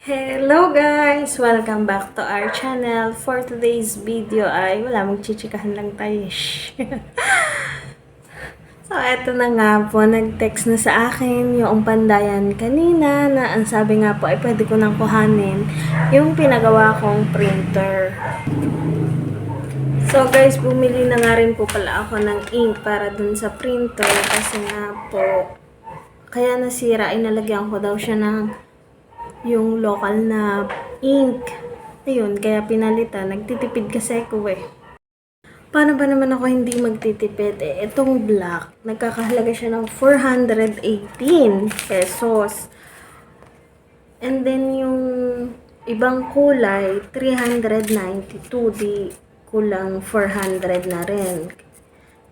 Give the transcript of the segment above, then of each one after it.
Hello guys! Welcome back to our channel. For today's video ay wala magchichikahan lang tayo. Shh. so eto na nga po, nag-text na sa akin yung pandayan kanina na ang sabi nga po ay pwede ko nang kuhanin yung pinagawa kong printer. So guys, bumili na nga rin po pala ako ng ink para dun sa printer kasi nga po kaya nasira, inalagyan ko daw siya ng yung local na ink. Ayun, kaya pinalitan. Nagtitipid kasi ako eh. Paano ba naman ako hindi magtitipid? Eh, itong black, nagkakahalaga siya ng 418 pesos. And then yung ibang kulay, 392. Di kulang 400 na rin.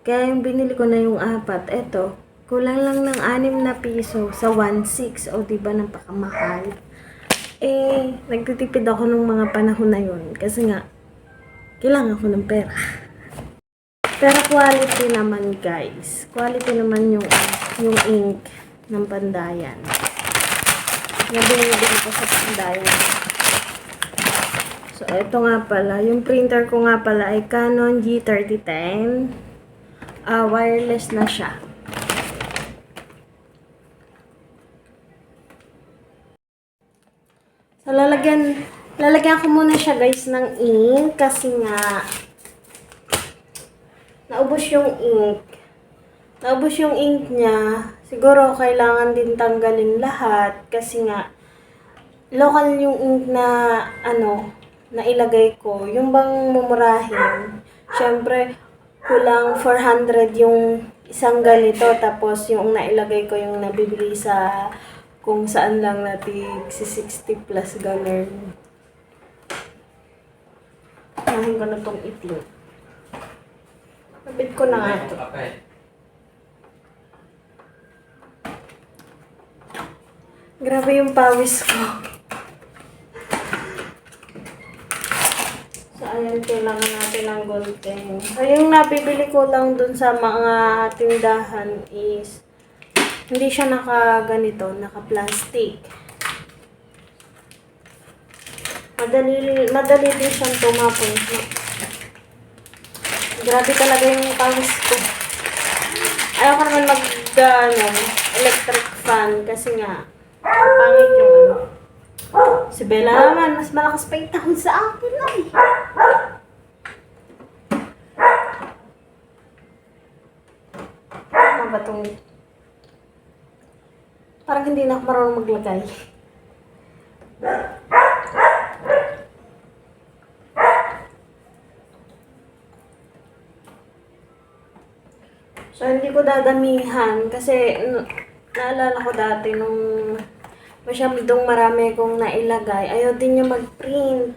Kaya yung binili ko na yung apat, eto, kulang lang ng 6 na piso sa 1.6. O, diba, napakamahal. Eh, nagtitipid ako nung mga panahon na yun. Kasi nga, kailangan ko ng pera. Pero quality naman, guys. Quality naman yung, yung ink ng pandayan. Na binibili ko sa pandayan. So, ito nga pala. Yung printer ko nga pala ay Canon G3010. Ah, wireless na siya. Lalagyan, lalagyan ko muna siya guys ng ink kasi nga naubos yung ink. Naubos yung ink niya. Siguro kailangan din tanggalin lahat kasi nga local yung ink na ano na ilagay ko. Yung bang mumurahin. Syempre, kulang 400 yung isang ganito tapos yung nailagay ko yung nabibili sa kung saan lang natin si 60 plus ganun. Unahin ko na tong itim. Kapit ko na nga ito. Grabe yung pawis ko. So, ayan, kailangan natin ng gunting. So, yung nabibili ko lang dun sa mga tindahan is hindi siya naka ganito, naka plastic. Madali, madali din siyang tumapon. Grabe talaga yung pawis ko. Ayaw ko naman mag, ano, electric fan kasi nga, pangit yung ano. Si Bella naman, mas malakas pa yung tahon sa akin ay. Ano ba itong Parang hindi na ako marunong maglagay. So, hindi ko dadamihan kasi naalala ko dati nung masyadong marami kong nailagay. Ayaw din yung mag-print.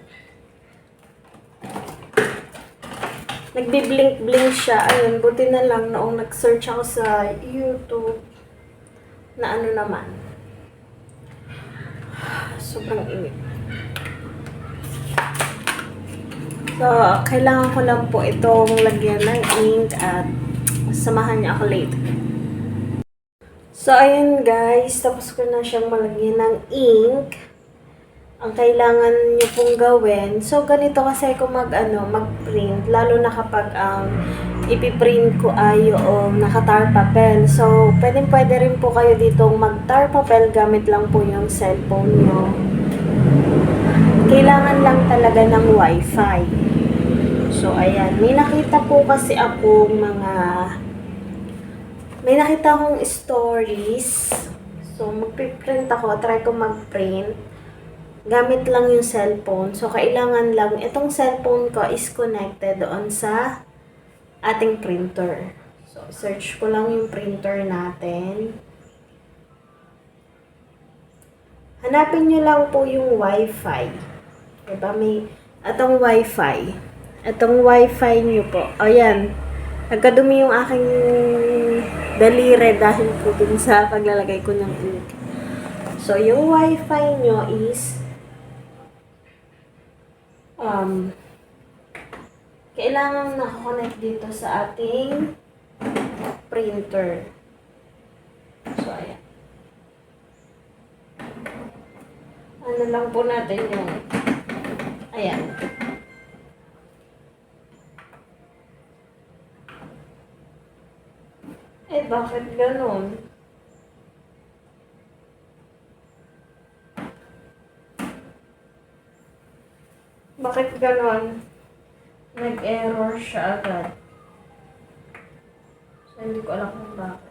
Nagbi-blink-blink siya. Ayun, buti na lang noong nag-search ako sa YouTube na ano naman. Sobrang init. So, kailangan ko lang po itong lagyan ng ink at samahan niya ako later. So, ayun guys, tapos ko na siyang malagyan ng ink. Ang kailangan niyo pong gawin. So, ganito kasi ako mag, ano, mag-print. Lalo na kapag ang ipiprint ko ay yung naka-tar papel. So, pwedeng pwede rin po kayo ditong mag-tar papel gamit lang po yung cellphone nyo. Kailangan lang talaga ng wifi. So, ayan. May nakita po kasi akong mga... May nakita akong stories. So, magpiprint ako. Try ko mag-print. Gamit lang yung cellphone. So, kailangan lang... Itong cellphone ko is connected doon sa ating printer. So, search ko lang yung printer natin. Hanapin nyo lang po yung wifi. Diba? May, atong wifi. Atong wifi nyo po. O yan. Nagkadumi yung aking dalire dahil po dun sa paglalagay ko ng ink. So, yung wifi nyo is um, kailangan nakakonect dito sa ating printer. So, ayan. Ano lang po natin yung... Ayan. Eh, bakit ganun? Bakit ganon? Nag-error siya agad. So, hindi ko alam kung bakit.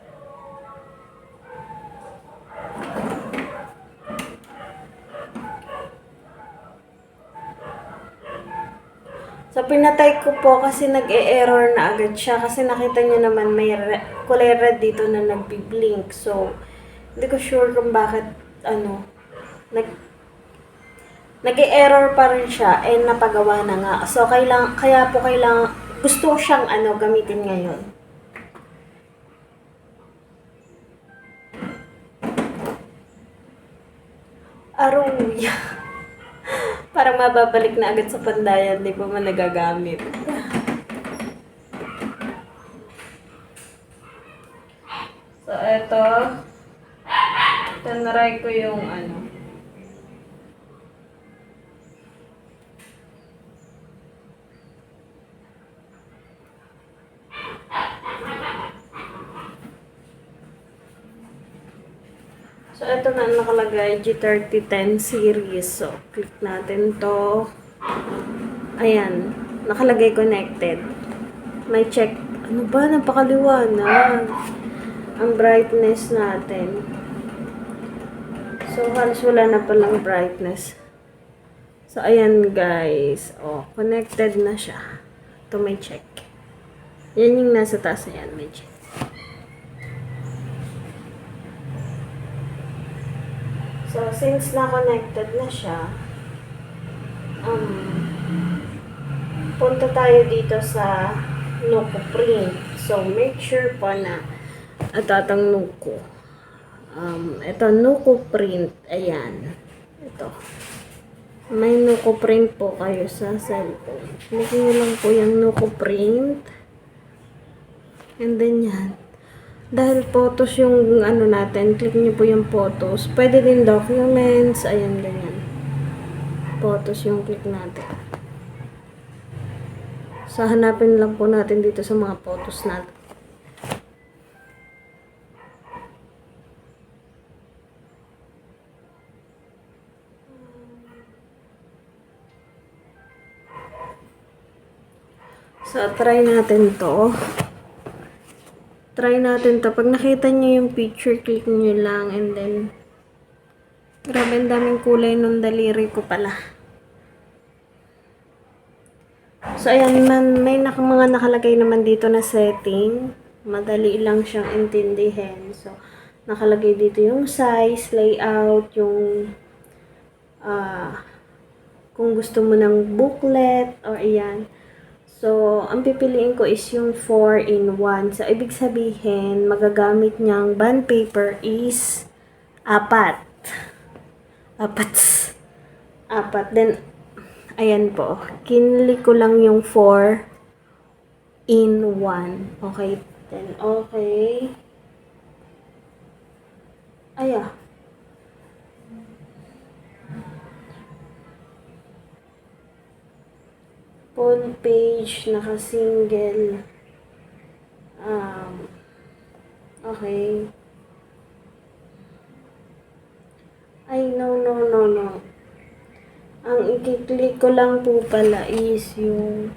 So, pinatay ko po kasi nag-e-error na agad siya. Kasi nakita niyo naman may re- kulay red dito na nagbi-blink. So, hindi ko sure kung bakit, ano, nag nag-e-error pa rin siya and napagawa na nga. So, kailang, kaya po kailangan, gusto siyang ano, gamitin ngayon. Aruya. Parang mababalik na agad sa pandayan, di pa man nagagamit. So, eto. Tanaray ko yung ano. So, ito na nakalagay, G3010 series. So, click natin to. Ayan, nakalagay connected. May check. Ano ba? Napakaliwanag. Ang brightness natin. So, halos wala na palang brightness. So, ayan guys. Oh, connected na siya. Ito may check. Yan yung nasa taas. Ayan, may check. So, since na-connected na siya, um, punta tayo dito sa Nuko Print. So, make sure po na at atang Nuko. Um, ito, Nuko Print. Ayan. Ito. May Nuko Print po kayo sa cellphone. Click nyo lang po yung Nuko Print. And then yan. Dahil photos yung ano natin, click nyo po yung photos. Pwede din documents, ayan ganyan. Photos yung click natin. So, hanapin lang po natin dito sa mga photos natin. So, try natin to try natin to. Pag nakita nyo yung picture, click nyo lang and then grabe ang daming kulay ng daliri ko pala. So, ayan may nak mga nakalagay naman dito na setting. Madali lang siyang intindihin. So, nakalagay dito yung size, layout, yung ah kung gusto mo ng booklet or ayan. So, ang pipiliin ko is yung 4 in 1. So, ibig sabihin, magagamit niyang bond paper is apat. Apat. Apat. Then, ayan po. Kinili ko lang yung 4 in 1. Okay. Then, okay. Aya. Full page, naka-single. Um, okay. Ay, no, no, no, no. Ang i-click ko lang po pala is yung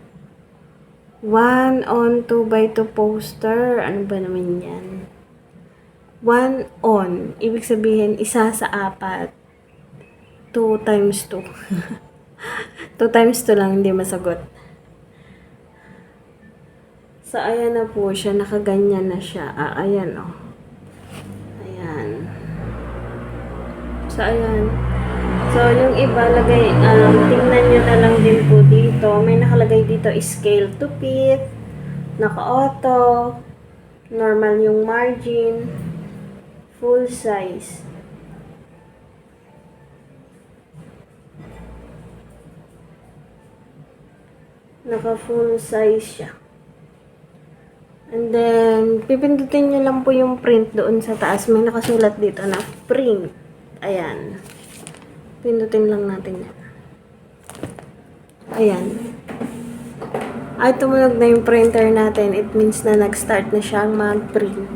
1 on 2 by 2 poster. Ano ba naman yan? 1 on. Ibig sabihin, isa sa apat. 2 times 2. 2 times 2 lang, hindi masagot. So, ayan na po siya. Nakaganyan na siya. Ah, ayan, oh. Ayan. So, ayan. So, yung iba, lagay, um, tingnan nyo na lang din po dito. May nakalagay dito, scale to fit, naka-auto, normal yung margin, full size. Naka full size siya. And then, pipindutin nyo lang po yung print doon sa taas. May nakasulat dito na print. Ayan. Pindutin lang natin yan. Ayan. Ay, tumunog na yung printer natin. It means na nag-start na siyang mag-print.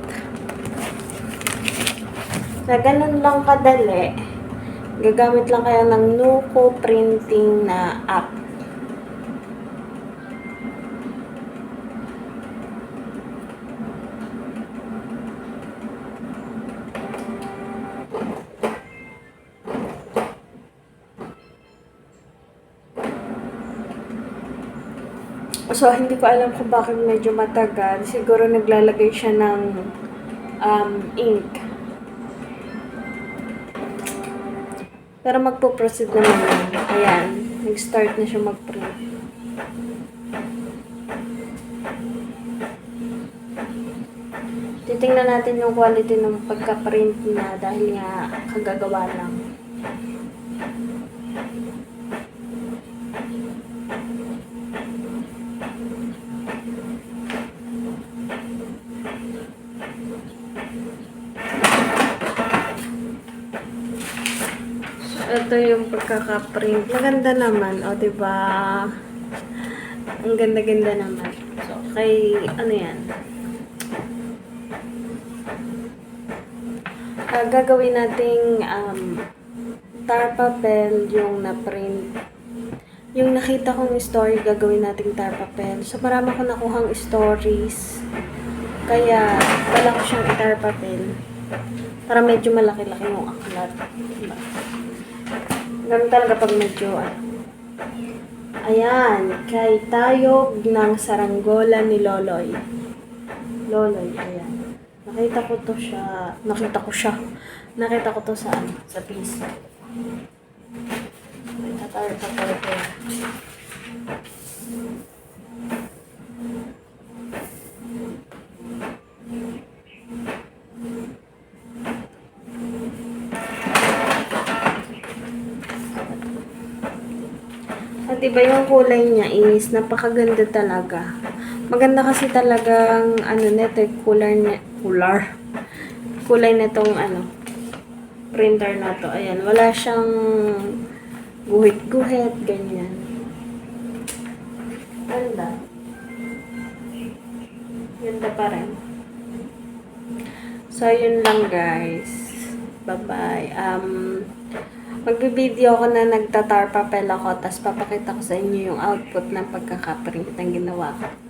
Na ganun lang kadali, gagamit lang kayo ng Nuco printing na app. So, hindi ko alam kung bakit medyo matagal. Siguro naglalagay siya ng um, ink. Pero magpo-proceed naman yan. Ayan. Nag-start na siya mag-print. Titingnan natin yung quality ng pagka-print niya dahil nga kagagawa lang. Ito yung pagkaka-print. Maganda naman, o, di ba? Ang ganda-ganda naman. So, kay, ano yan? Ah, gagawin nating um, tar yung na-print. Yung nakita kong story, gagawin nating tar papel. So, marami ko nakuhang stories. Kaya, wala ko siyang itar papel. Para medyo malaki-laki yung aklat. Diba? Ganun talaga pag medyo ano. Ayan, kay Tayog ng Saranggola ni Loloy. Loloy, ayan. Nakita ko to siya, nakita ko siya. Nakita ko to sa ano, sa piso. Nakita sa At iba yung kulay niya is napakaganda talaga. Maganda kasi talagang ano nito, color niya, color. Kulay nitong ano, printer na to. Ayan, wala siyang guhit-guhit, ganyan. Ganda. Ganda pa rin. So, yun lang guys. Bye-bye. Um, Magbibideo ako na nagtatar papel ako, tapos papakita ko sa inyo yung output ng pagkakaprint ng ginawa ko.